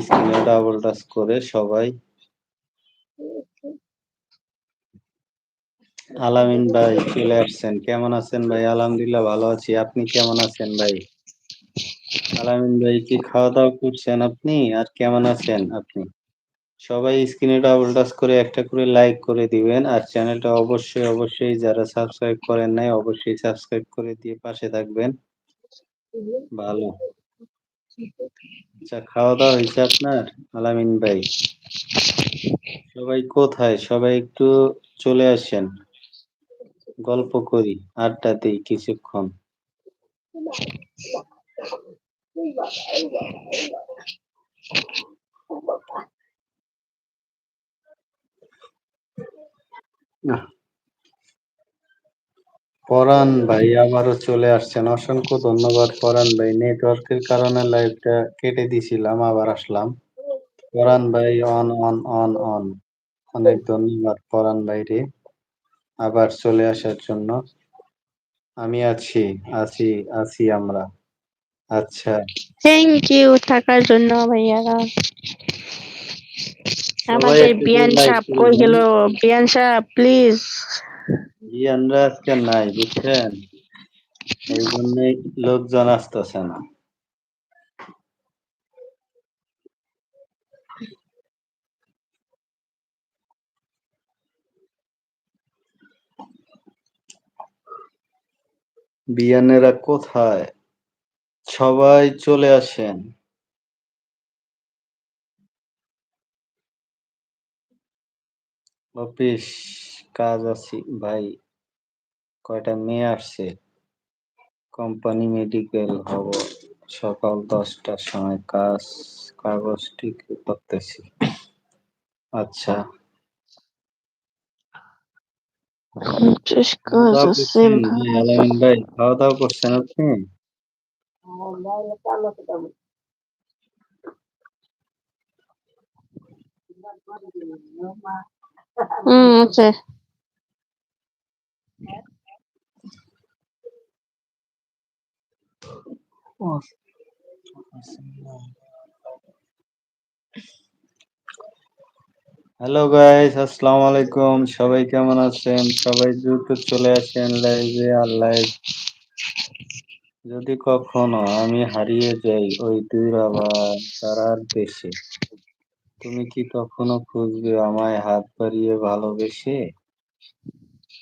স্ক্রিনে double touch করে সবাই। আলামিন ভাই, চলে আসছেন। কেমন আছেন ভাই? আলহামদুলিল্লাহ ভালো আছি। আপনি কেমন আছেন ভাই? আলামিন ভাই, কি খাওয়া দাওয়া করছেন আপনি? আর কেমন আছেন আপনি? সবাই স্ক্রিনে ডাবল টাচ করে একটা করে লাইক করে দিবেন। আর চ্যানেলটা অবশ্যই অবশ্যই যারা সাবস্ক্রাইব করেন নাই, অবশ্যই সাবস্ক্রাইব করে দিয়ে পাশে থাকবেন। ভালো। আচ্ছা খাওয়া দাওয়া হয়েছে আপনার? আলামিন ভাই। সবাই কোথায়? সবাই একটু চলে আসেন। গল্প করি, আড্ডা দিই কিছুক্ষণ। আহ। পরান ভাই আবারও চলে আসছেন। অসংখ্য ধন্যবাদ পরান ভাই। নেটওয়ার্কের কারণে লাইভটা কেটে দিছিলাম আবার আসলাম। পরান ভাই অন অন অন অন অনেক ধন্যবাদ পরান ভাইরে। আবার চলে আসার জন্য। আমি আছি আছি আছি আমরা। আচ্ছা। থ্যাংক ইউ থাকার জন্য ভাইয়ারা আমাদের বিয়ান করে কই গেল? বিয়ান সাপ প্লিজ জি, আমরা আজকে নাই, বুঝছেন? এই জন্যই লোকজন আসতেছে না। বিয়ানেরা কোথায়? সবাই চলে আসেন। অফিস। কাজ আছে ভাই। কয়টা মেয়ে আসছে? কোম্পানি মেডিকেল হব সকাল দশটার সময় কাজ কাগজ ঠিক করতেছি। আচ্ছা। ভাই। খাওয়া দাওয়া করছেন আপনি? হুম আছে। হ্যালো গাইস আসসালামু আলাইকুম সবাই কেমন আছেন? সবাই দ্রুত চলে আসেন লাইভে আর লাইভ যদি কখনো আমি হারিয়ে যাই ওই দূর আবার তারার দেশে, তুমি কি তখনও খুঁজবে আমায় হাত বাড়িয়ে ভালোবেসে?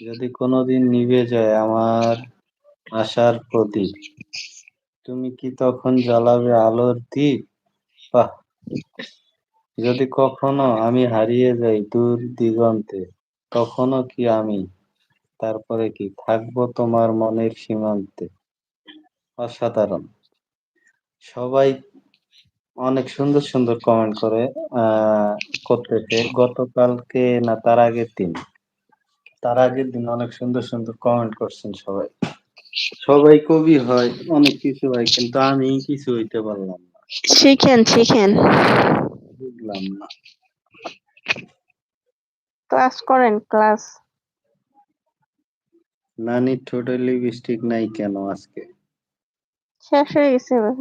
যদি কোনোদিন নিভে যায় আমার আশার প্রদীপ তুমি কি তখন জ্বালাবে আলোর দ্বীপ? বাহ! যদি কখনো আমি হারিয়ে যাই দূর দিগন্তে তখনও কি আমি? তারপরে কি? থাকব তোমার মনের সীমান্তে। অসাধারণ। সবাই অনেক সুন্দর সুন্দর কমেন্ট করে করতেছে। গতকালকে না, তার আগের দিন। তার আগের দিন অনেক সুন্দর সুন্দর কমেন্ট করছেন সবাই। সবাই কবি হয় অনেক কিছু হয় কিন্তু আমি কিছু হইতে পারলাম না। শিখেন শিখেন। বুঝলাম না। ক্লাস করেন ক্লাস। নানি ঠোঁটে লিপস্টিক নাই কেন আজকে? শেষ হয়ে গেছে ভাই।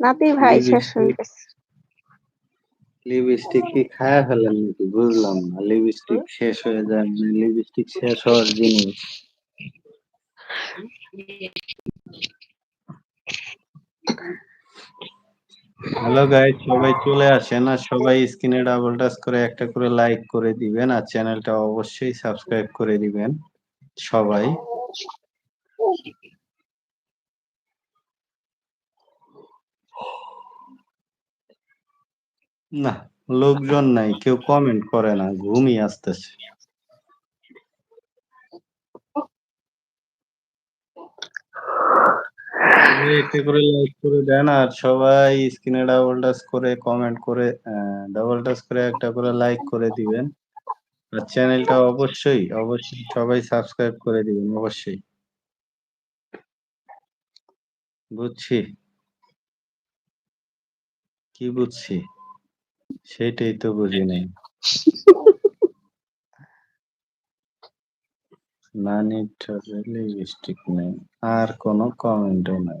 নাতি ভাই শেষ হয়ে গেছে। লিপস্টিক কি খায়া ফেলেন নাকি? বুঝলাম না। লিপস্টিক শেষ হয়ে যায় মানে লিপস্টিক শেষ হওয়ার জিনিস। হ্যালো গাইস সবাই চলে আসেন আর সবাই স্ক্রিনে ডাবল টাচ করে একটা করে লাইক করে দিবেন আর চ্যানেলটা অবশ্যই সাবস্ক্রাইব করে দিবেন, সবাই। না, লোকজন নাই, কেউ কমেন্ট করে না, ঘুমই আসতেছে। একটা করে লাইক করে দেন আর সবাই স্ক্রিনে ডাবল টাচ করে কমেন্ট করে ডাবল টাচ করে একটা করে লাইক করে দিবেন। আর চ্যানেলটা অবশ্যই অবশ্যই সবাই সাবস্ক্রাইব করে দিবেন, অবশ্যই। বুঝছি? কি বুঝছি? সেটাই তো বুঝি নাই। নানি লিপস্টিক নেই, আর কোনো কমেন্টও নাই।